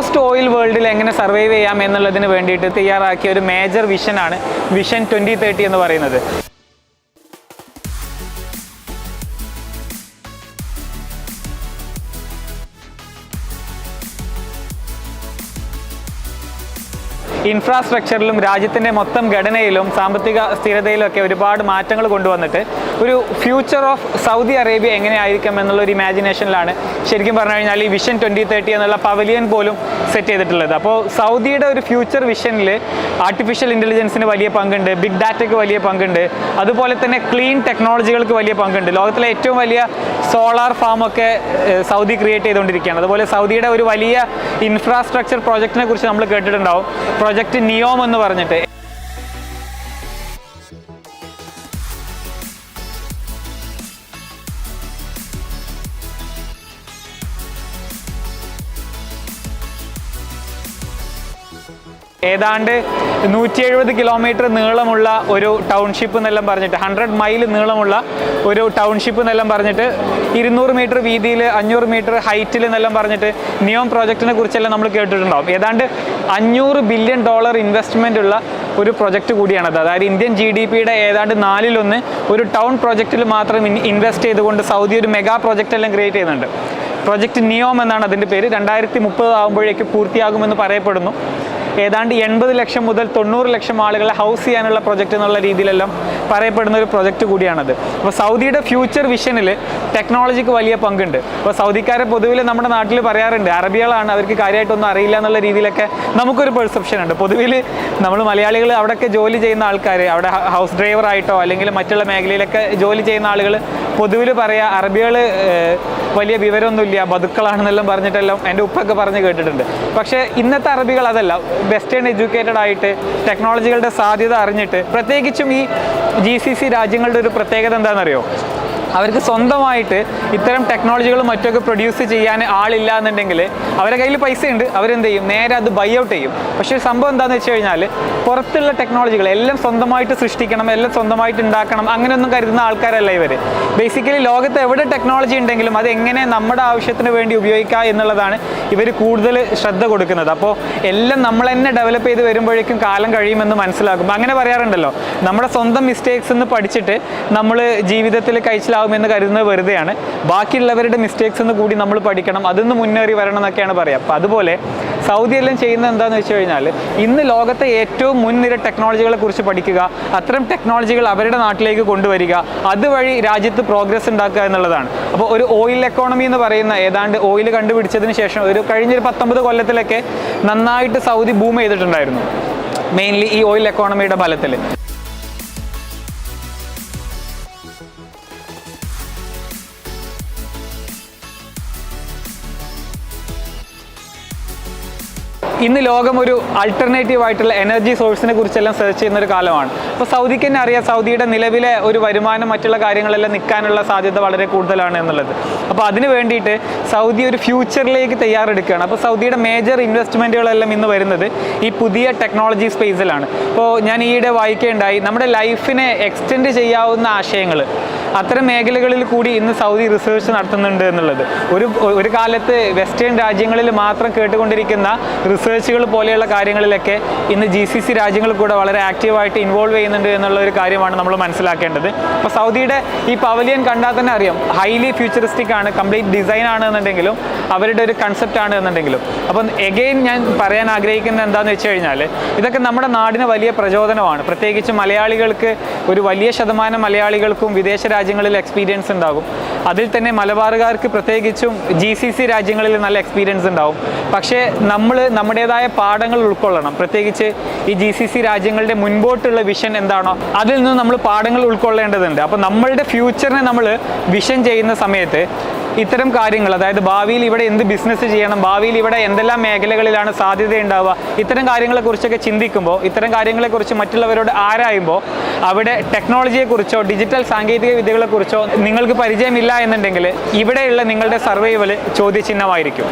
Post oil വേൾഡിൽ എങ്ങനെ survive ചെയ്യാം എന്നുള്ളതിന് വേണ്ടിയിട്ട് തയ്യാറാക്കിയ ഒരു മേജർ വിഷനാണ് വിഷൻ ട്വന്റി തേർട്ടി എന്ന് പറയുന്നത്. ഇൻഫ്രാസ്ട്രക്ചറിലും രാജ്യത്തിന്റെ മൊത്തം ഘടനയിലും സാമ്പത്തിക സ്ഥിരതയിലും ഒക്കെ ഒരുപാട് മാറ്റങ്ങൾ കൊണ്ടുവന്നിട്ട് ഒരു ഫ്യൂച്ചർ ഓഫ് സൗദി അറേബ്യ എങ്ങനെയായിരിക്കും എന്നുള്ള ഒരു ഇമാജിനേഷനിലാണ് ശരിക്കും പറഞ്ഞു കഴിഞ്ഞാൽ ഈ വിഷൻ ട്വന്റി തേർട്ടി എന്നുള്ള പവലിയൻ പോലും സെറ്റ് ചെയ്തിട്ടുള്ളത്. അപ്പോൾ സൗദിയുടെ ഒരു ഫ്യൂച്ചർ വിഷനിൽ ആർട്ടിഫിഷ്യൽ ഇന്റലിജൻസിന് വലിയ പങ്കുണ്ട് ബിഗ് ഡാറ്റയ്ക്ക് വലിയ പങ്കുണ്ട് അതുപോലെ തന്നെ ക്ലീൻ ടെക്നോളജികൾക്ക് വലിയ പങ്കുണ്ട്. ലോകത്തിലെ ഏറ്റവും വലിയ സോളാർ ഫാമൊക്കെ സൗദി ക്രിയേറ്റ് ചെയ്തുകൊണ്ടിരിക്കുകയാണ്. അതുപോലെ സൗദിയുടെ ഒരു വലിയ ഇൻഫ്രാസ്ട്രക്ചർ പ്രോജക്റ്റിനെ കുറിച്ച് നമ്മൾ കേട്ടിട്ടുണ്ടാവും. പ്രോജക്റ്റ് നിയോം എന്ന് പറഞ്ഞിട്ട് ഏതാണ്ട് നൂറ്റി എഴുപത് കിലോമീറ്റർ നീളമുള്ള ഒരു ടൗൺഷിപ്പ് എന്നെല്ലാം പറഞ്ഞിട്ട് ഹൺഡ്രഡ് മൈൽ നീളമുള്ള ഒരു ടൗൺഷിപ്പ് എന്നെല്ലാം പറഞ്ഞിട്ട് ഇരുന്നൂറ് മീറ്റർ വീതിയിൽ അഞ്ഞൂറ് മീറ്റർ ഹൈറ്റിൽ എന്നെല്ലാം പറഞ്ഞിട്ട് നിയോം പ്രോജക്റ്റിനെ കുറിച്ചെല്ലാം നമ്മൾ കേട്ടിട്ടുണ്ടാവും. ഏതാണ്ട് അഞ്ഞൂറ് ബില്യൺ ഡോളർ ഇൻവെസ്റ്റ്മെന്റ് ഉള്ള ഒരു പ്രൊജക്റ്റ് കൂടിയാണത്. അതായത് ഇന്ത്യൻ ജി ഡി പിയുടെ ഏതാണ്ട് നാലിലൊന്ന് ഒരു ടൗൺ പ്രൊജക്റ്റിൽ മാത്രം ഇൻവെസ്റ്റ് ചെയ്തുകൊണ്ട് സൗദി ഒരു മെഗാ പ്രൊജക്റ്റ് എല്ലാം ക്രിയേറ്റ് ചെയ്യുന്നുണ്ട്. പ്രൊജക്റ്റ് നിയോം എന്നാണ് അതിന്റെ പേര്. രണ്ടായിരത്തി മുപ്പത് ആകുമ്പോഴേക്ക് പൂർത്തിയാകുമെന്ന് പറയപ്പെടുന്നു. ഏതാണ്ട് എൺപത് ലക്ഷം മുതൽ തൊണ്ണൂറ് ലക്ഷം ആളുകളെ ഹൗസ് ചെയ്യാനുള്ള പ്രൊജക്റ്റ് എന്നുള്ള രീതിയിലെല്ലാം പറയപ്പെടുന്ന ഒരു പ്രൊജക്റ്റ് കൂടിയാണത്. അപ്പോൾ സൗദിയുടെ ഫ്യൂച്ചർ വിഷനിൽ ടെക്നോളജിക്ക് വലിയ പങ്കുണ്ട്. അപ്പോൾ സൗദിക്കാരെ പൊതുവിൽ നമ്മുടെ നാട്ടിൽ പറയാറുണ്ട് അറബികളാണ് അവർക്ക് കാര്യമായിട്ടൊന്നും അറിയില്ല എന്നുള്ള രീതിയിലൊക്കെ നമുക്കൊരു പെർസെപ്ഷൻ ഉണ്ട്. പൊതുവിൽ നമ്മൾ മലയാളികൾ അവിടെയൊക്കെ ജോലി ചെയ്യുന്ന ആൾക്കാർ അവിടെ ഹൗസ് ഡ്രൈവറായിട്ടോ അല്ലെങ്കിൽ മറ്റുള്ള മേഖലയിലൊക്കെ ജോലി ചെയ്യുന്ന ആളുകൾ പൊതുവിൽ പറയുക അറബികൾ വലിയ വിവരമൊന്നുമില്ല. ബതുക്കളാണെന്നെല്ലാം പറഞ്ഞിട്ടെല്ലാം എന്റെ ഉപ്പൊക്കെ പറഞ്ഞ് കേട്ടിട്ടുണ്ട്. പക്ഷേ ഇന്നത്തെ അറബികൾ അതല്ല. വെസ്റ്റേൺ എഡ്യൂക്കേറ്റഡ് ആയിട്ട് ടെക്നോളജികളുടെ സാധ്യത അറിഞ്ഞിട്ട് പ്രത്യേകിച്ചും ഈ ജി സി സി രാജ്യങ്ങളുടെ ഒരു പ്രത്യേകത എന്താണെന്നറിയോ? അവർക്ക് സ്വന്തമായിട്ട് ഇത്തരം ടെക്നോളജികളും മറ്റൊക്കെ പ്രൊഡ്യൂസ് ചെയ്യാൻ ആളില്ല എന്നുണ്ടെങ്കിൽ അവരുടെ കയ്യിൽ പൈസ ഉണ്ട് അവരെന്ത് ചെയ്യും? നേരെ അത് ബൈ ഔട്ട് ചെയ്യും. പക്ഷേ സംഭവം എന്താണെന്ന് വെച്ച് കഴിഞ്ഞാൽ പുറത്തുള്ള ടെക്നോളജികൾ എല്ലാം സ്വന്തമായിട്ട് സൃഷ്ടിക്കണം എല്ലാം സ്വന്തമായിട്ട് ഉണ്ടാക്കണം അങ്ങനെയൊന്നും കരുതുന്ന ആൾക്കാരല്ല ഇവർ ബേസിക്കലി ലോകത്ത് എവിടെ ടെക്നോളജി ഉണ്ടെങ്കിലും അത് എങ്ങനെ നമ്മുടെ ആവശ്യത്തിന് വേണ്ടി ഉപയോഗിക്കുക എന്നുള്ളതാണ് ഇവർ കൂടുതൽ ശ്രദ്ധ കൊടുക്കുന്നത്. അപ്പോൾ എല്ലാം നമ്മൾ തന്നെ ഡെവലപ്പ് ചെയ്ത് വരുമ്പോഴേക്കും കാലം കഴിയുമെന്ന് മനസ്സിലാക്കും അങ്ങനെ പറയാറുണ്ടല്ലോ. നമ്മുടെ സ്വന്തം മിസ്റ്റേക്സ് എന്ന് പഠിച്ചിട്ട് നമ്മൾ ജീവിതത്തിൽ കഴിച്ചിലാവുമെന്ന് കരുതുന്നത് വെറുതെയാണ്. ബാക്കിയുള്ളവരുടെ മിസ്റ്റേക്സ് എന്ന് കൂടി നമ്മൾ പഠിക്കണം അതിന്ന് മുന്നേറി വരണം എന്നൊക്കെയാണ് പറയുക. അപ്പോൾ അതുപോലെ സൗദി എല്ലാം ചെയ്യുന്നത് എന്താണെന്ന് വെച്ച് കഴിഞ്ഞാൽ ഇന്ന് ലോകത്തെ ഏറ്റവും മുൻനിര ടെക്നോളജികളെ കുറിച്ച് പഠിക്കുക അത്തരം ടെക്നോളജികൾ അവരുടെ നാട്ടിലേക്ക് കൊണ്ടുവരിക അതുവഴി രാജ്യത്ത് പ്രോഗ്രസ് ഉണ്ടാക്കുക എന്നുള്ളതാണ്. അപ്പോൾ ഒരു ഓയിൽ എക്കോണമി എന്ന് പറയുന്ന ഏതാണ്ട് ഓയിൽ കണ്ടുപിടിച്ചതിന് ശേഷം ഒരു കഴിഞ്ഞൊരു പത്തൊമ്പത് കൊല്ലത്തിലൊക്കെ നന്നായിട്ട് സൗദി ബൂം ചെയ്തിട്ടുണ്ടായിരുന്നു. മെയിൻലി ഈ ഓയിൽ എക്കോണമിയുടെ ബലത്തിൽ ഇന്ന് ലോകം ഒരു അൾട്ടർനേറ്റീവ് ആയിട്ടുള്ള എനർജി സോഴ്സിനെ കുറിച്ചെല്ലാം സെർച്ച് ചെയ്യുന്ന ഒരു കാലമാണ്. അപ്പോൾ സൗദിക്ക് തന്നെ അറിയാം സൗദിയുടെ നിലവിലെ ഒരു വരുമാനം മറ്റുള്ള കാര്യങ്ങളെല്ലാം നിൽക്കാനുള്ള സാധ്യത വളരെ കൂടുതലാണ് എന്നുള്ളത്. അപ്പോൾ അതിന് വേണ്ടിയിട്ട് സൗദി ഒരു ഫ്യൂച്ചറിലേക്ക് തയ്യാറെടുക്കുകയാണ്. അപ്പോൾ സൗദിയുടെ മേജർ ഇൻവെസ്റ്റ്മെന്റുകളെല്ലാം ഇന്ന് വരുന്നത് ഈ പുതിയ ടെക്നോളജി സ്പേസിലാണ് ഇപ്പോൾ ഞാൻ ഈയിടെ വായിക്കുകയുണ്ടായി നമ്മുടെ ലൈഫിനെ എക്സ്റ്റെൻഡ് ചെയ്യാവുന്ന ആശയങ്ങൾ അത്തരം മേഖലകളിൽ കൂടി ഇന്ന് സൗദി റിസർച്ച് നടത്തുന്നുണ്ട് എന്നുള്ളത്. ഒരു ഒരു കാലത്ത് വെസ്റ്റേൺ രാജ്യങ്ങളിൽ മാത്രം കേട്ടുകൊണ്ടിരിക്കുന്ന റിസർച്ചുകൾ പോലെയുള്ള കാര്യങ്ങളിലൊക്കെ ഇന്ന് ജി സി സി രാജ്യങ്ങൾ കൂടെ വളരെ ആക്റ്റീവായിട്ട് ഇൻവോൾവ് ചെയ്യുന്നുണ്ട് എന്നുള്ള ഒരു കാര്യമാണ് നമ്മൾ മനസ്സിലാക്കേണ്ടത്. അപ്പോൾ സൗദിയുടെ ഈ പവലിയൻ കണ്ടാൽ തന്നെ അറിയാം ഹൈലി ഫ്യൂച്ചറിസ്റ്റിക് ആണ് കംപ്ലീറ്റ് ഡിസൈൻ ആണ് എന്നുണ്ടെങ്കിലും അവരുടെ ഒരു കൺസെപ്റ്റ് ആണ് എന്നുണ്ടെങ്കിലും. അപ്പം എഗെയിൻ ഞാൻ പറയാൻ ആഗ്രഹിക്കുന്നത് എന്താണെന്ന് വെച്ച് കഴിഞ്ഞാൽ ഇതൊക്കെ നമ്മുടെ നാടിന് വലിയ പ്രചോദനമാണ്. പ്രത്യേകിച്ച് മലയാളികൾക്ക് ഒരു വലിയ ശതമാനം മലയാളികൾക്കും വിദേശ രാജ്യങ്ങളിൽ എക്സ്പീരിയൻസ് ഉണ്ടാകും. അതിൽ തന്നെ മലബാറുകാർക്ക് പ്രത്യേകിച്ചും ജി സി സി രാജ്യങ്ങളിൽ നല്ല എക്സ്പീരിയൻസ് ഉണ്ടാവും. പക്ഷേ നമ്മൾ നമ്മുടേതായ പാഠങ്ങൾ ഉൾക്കൊള്ളണം. പ്രത്യേകിച്ച് ഈ ജി സി സി രാജ്യങ്ങളുടെ മുൻപോട്ടുള്ള വിഷൻ എന്താണോ അതിൽ നിന്ന് നമ്മൾ പാഠങ്ങൾ ഉൾക്കൊള്ളേണ്ടതുണ്ട്. അപ്പോൾ നമ്മളുടെ ഫ്യൂച്ചറിനെ നമ്മൾ വിഷൻ ചെയ്യുന്ന സമയത്ത് ഇത്തരം കാര്യങ്ങൾ അതായത് ഭാവിയിൽ ഇവിടെ എന്ത് ബിസിനസ് ചെയ്യണം ഭാവിയിൽ ഇവിടെ എന്തെല്ലാം മേഖലകളിലാണ് സാധ്യത ഉണ്ടാവുക ഇത്തരം കാര്യങ്ങളെക്കുറിച്ചൊക്കെ ചിന്തിക്കുമ്പോൾ ഇത്തരം കാര്യങ്ങളെക്കുറിച്ച് മറ്റുള്ളവരോട് ആരായുമ്പോൾ അവിടെ ടെക്നോളജിയെക്കുറിച്ചോ ഡിജിറ്റൽ സാങ്കേതിക വിദ്യകളെക്കുറിച്ചോ നിങ്ങൾക്ക് പരിചയമില്ല എന്നുണ്ടെങ്കിൽ ഇവിടെയുള്ള നിങ്ങളുടെ സർവൈവൽ ചോദ്യചിഹ്നമായിരിക്കും.